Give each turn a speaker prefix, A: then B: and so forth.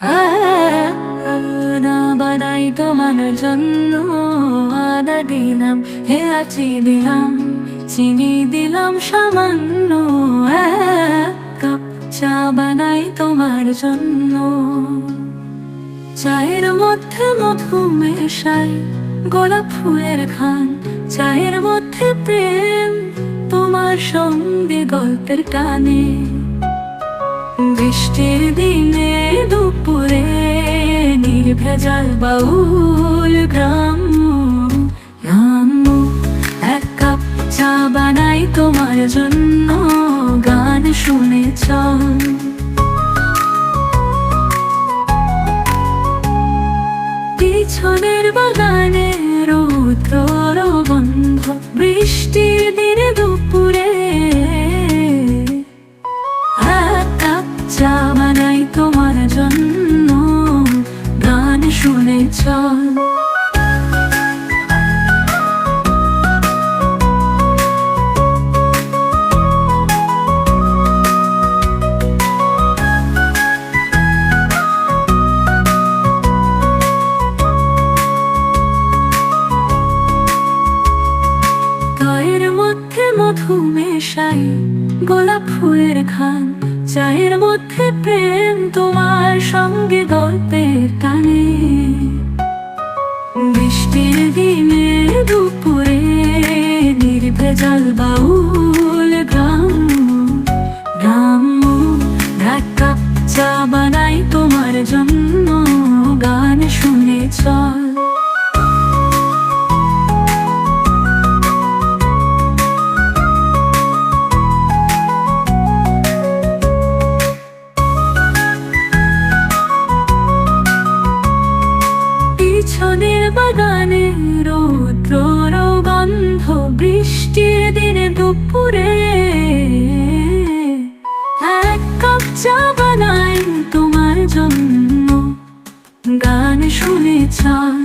A: না তোমার জন্য আদা দিলাম। হে আছি দিলাম, চিনি দিলাম সামান্য কাপ চা বানাই তোমার জন্য। চায়ের মধ্যে মধু মেশাই গোলাপ ফুলের খান। চায়ের মধ্যে প্রেম তোমার সঙ্গে গল্পের কানে বৃষ্টির দিনে নির্ভেজাল বাউল গ্রাম্য গ্রাম্য এক কাপ চা বানাই তোমার জন্য। গান শুনে পিছনের বাগানে মেশাই গোলাপ ফুলের খান চায়ের মধ্যে প্রেম তোমার সঙ্গে গল্পের টানে। বৃষ্টির দিনে দুপুরে নির্ভেজাল বাউল গ্রাম গ্রাম্য এক কাপ চা বানাই তোমার জন্য, গান শুনে চল। বাগানে রৌদ্র গন্ধ বৃষ্টির দিনে দুপুরে। এক কাপ চা বানাই তোমার জন্য। গান শুনে চল